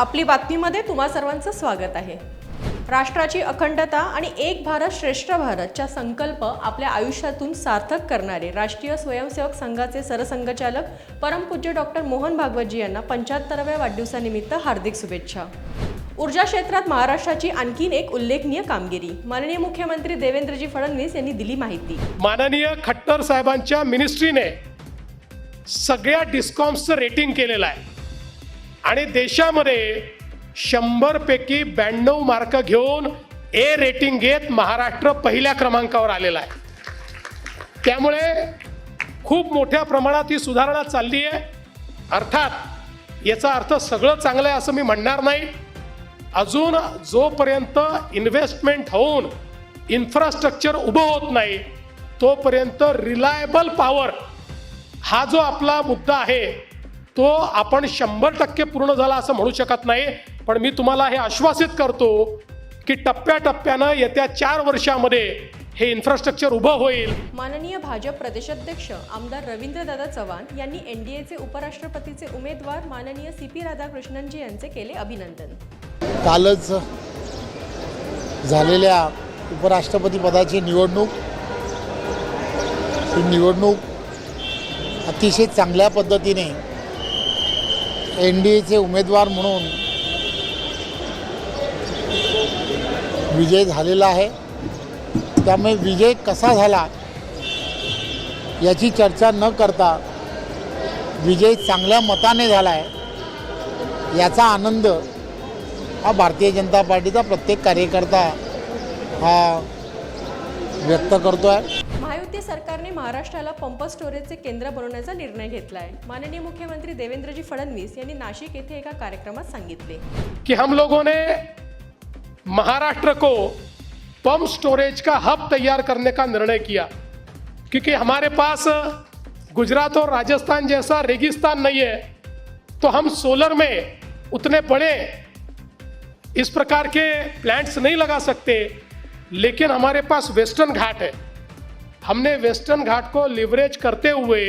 आपली बातमीमध्ये तुम्हा सर्वांचं स्वागत आहे. राष्ट्राची अखंडता आणि एक भारत श्रेष्ठ भारतच्या संकल्प आपल्या आयुष्यातून सार्थक करणारे राष्ट्रीय स्वयंसेवक संघाचे सरसंघचालक परमपूज्य डॉक्टर मोहन भागवतजी यांना पंच्याहत्तराव्या वाढदिवसानिमित्त हार्दिक शुभेच्छा. ऊर्जा क्षेत्रात महाराष्ट्राची आणखीन एक उल्लेखनीय कामगिरी. माननीय मुख्यमंत्री देवेंद्रजी फडणवीस यांनी दिली माहिती. माननीय खट्टर साहेबांच्या मिनिस्ट्रीने सगळ्या डिस्कॉम्सचं रेटिंग केलेलं आहे. आणि देशामध्ये शंभरपैकी ब्याण्णव मार्क घेऊन ए रेटिंग घेत महाराष्ट्र पहिल्या क्रमांकावर आलेला आहे. त्यामुळे खूप मोठ्या प्रमाणात ही सुधारणा चालली आहे. अर्थात याचा अर्थ सगळं चांगलं आहे असं मी म्हणणार नाही. अजून जोपर्यंत इन्व्हेस्टमेंट होऊन इन्फ्रास्ट्रक्चर उभं होत नाही तोपर्यंत रिलायबल पॉवर हा जो आपला मुद्दा आहे तो आपण शंभर टक्के पूर्ण झाला असं म्हणू शकत नाही पण मी तुम्हाला हे आश्वासित करतो की टप्प्याटप्प्यानं येत्या चार वर्षामध्ये हे इन्फ्रास्ट्रक्चर उभं होईल. माननीय भाजप प्रदेशाध्यक्ष आमदार रवींद्रदादा चव्हाण यांनी एनडीएचे उपराष्ट्रपतीचे उमेदवार माननीय सी पी राधाकृष्णनजी यांचे केले अभिनंदन. कालच झालेल्या उपराष्ट्रपती पदाची निवडणूक. ही निवडणूक अतिशय चांगल्या पद्धतीने एन डी एचे उमेदवार म्हणून विजय झालेला आहे. त्यामुळे विजय कसा झाला याची चर्चा न करता विजय चांगल्या मताने झाला आहे याचा आनंद हा भारतीय जनता पार्टीचा प्रत्येक कार्यकर्ता हा व्यक्त करतो आहे महायुती सरकारने महाराष्ट्राला पंप स्टोरेजचे केंद्र बनवण्याचा निर्णय घेतला आहे माननीय मुख्यमंत्री देवेंद्रजी फडणवीस यांनी नाशिक येथे एका कार्यक्रमात सांगितले. की हम लोगों ने महाराष्ट्र को पंप स्टोरेज का हब तैयार करने का निर्णय किया। क्योंकि हमारे पास गुजरात और राजस्थान जैसा रेगिस्तान नहीं है तो हम सोलर में उतने बड़े इस प्रकार के प्लांट्स नहीं लगा सकते लेकिन हमारे पास वेस्टर्न घाट है। हमने वेस्टर्न घाट को लिवरेज करते हुए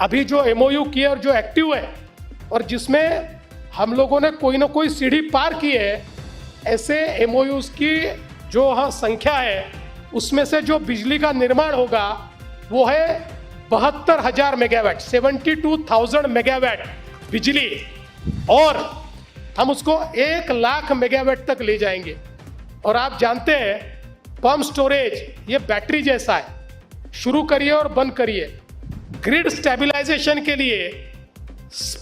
अभी जो एमओयू किया और जो एक्टिव है, और जिसमें हम लोगों ने कोई ना कोई सीढ़ी पार की है, ऐसे एमओयूज की जो हाँ संख्या है, उसमें से जो बिजली का निर्माण होगा, वो है बहत्तर हज़ार megawatt, seventy two thousand megawatt बिजली। और हम उसको एक लाख मेगावाट तक ले जाएँगे। और आप जानते हैं पम्प स्टोरेज ये बैटरी जैसा है। शुरू करिए और बंद करिए। ग्रिड स्टेबलाइजेशन के लिए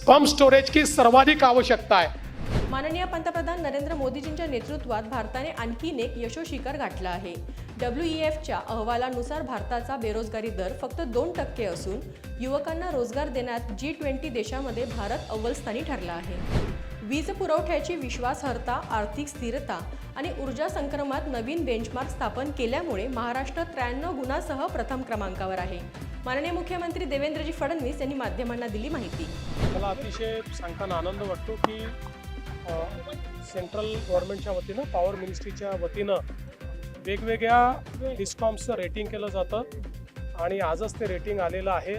पम्प स्टोरेज की सर्वाधिक आवश्यकता है। माननीय पंतप्रधान नरेंद्र मोदीजींच्या नेतृत्वात भारताने आणखीन एक यशोशिखर गाठलं आहे. डब्ल्यू ई एफच्या अहवालानुसार भारताचा बेरोजगारी दर फक्त दोन टक्के असून युवकांना रोजगार देण्यात जी ट्वेंटी देशामध्ये भारत अव्वलस्थानी ठरला आहे. वीज पुरवठ्याची विश्वासार्हता आर्थिक स्थिरता आणि ऊर्जा संक्रमात नवीन बेंचमार्क स्थापन केल्यामुळे महाराष्ट्र त्र्याण्णव गुणासह प्रथम क्रमांकावर आहे. माननीय मुख्यमंत्री देवेंद्रजी फडणवीस यांनी माध्यमांना दिली माहिती. मला अतिशय सांगताना आनंद वाटतो की सेंट्रल गव्हर्नमेंटच्या वतीनं पॉवर मिनिस्ट्रीच्या वतीनं वेगवेगळ्या डिस्कॉम्सचं रेटिंग केलं जातं आणि आजच ते रेटिंग आलेलं आहे.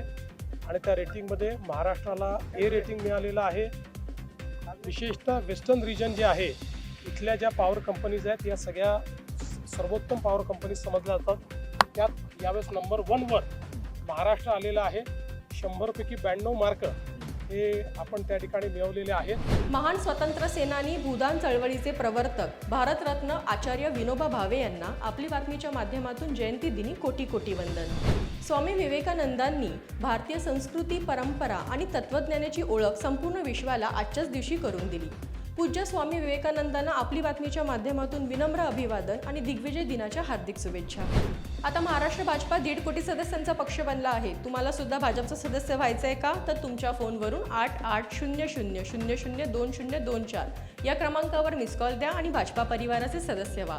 आणि त्या रेटिंगमध्ये महाराष्ट्राला ए रेटिंग मिळालेलं आहे. विशेषतः वेस्टर्न रिजन जे आहे इथल्या ज्या पॉवर कंपनीज आहेत या सगळ्या सर्वोत्तम पॉवर कंपनीज समजल्या जातात. त्यात यावेळेस नंबर वनवर महाराष्ट्र आलेला आहे. शंभरपैकी ब्याण्णव मार्क हे आपण त्या ठिकाणी मिळवलेले आहेत. महान स्वतंत्र सेनानी भूदान चळवळीचे प्रवर्तक भारतरत्न आचार्य विनोबा भावे यांना आपली बातमीच्या माध्यमातून जयंती दिनी कोटी कोटी वंदन. स्वामी विवेकानंदांनी भारतीय संस्कृती परंपरा आणि तत्वज्ञानाची ओळख संपूर्ण विश्वाला आजच्याच दिवशी करून दिली. पूज्य स्वामी विवेकानंदांना आपली बातमीच्या माध्यमातून विनम्र अभिवादन आणि दिग्विजय दिनाच्या हार्दिक शुभेच्छा. आता महाराष्ट्र भाजपा दीड कोटी सदस्यांचा पक्ष बनला आहे. तुम्हाला सुद्धा भाजपचं सदस्य व्हायचं आहे का? तर तुमच्या फोनवरून आठ आठ शून्य शून्य शून्य शून्य दोन शून्य दोन चार या क्रमांकावर मिस कॉल द्या आणि भाजपा परिवाराचे सदस्य व्हा.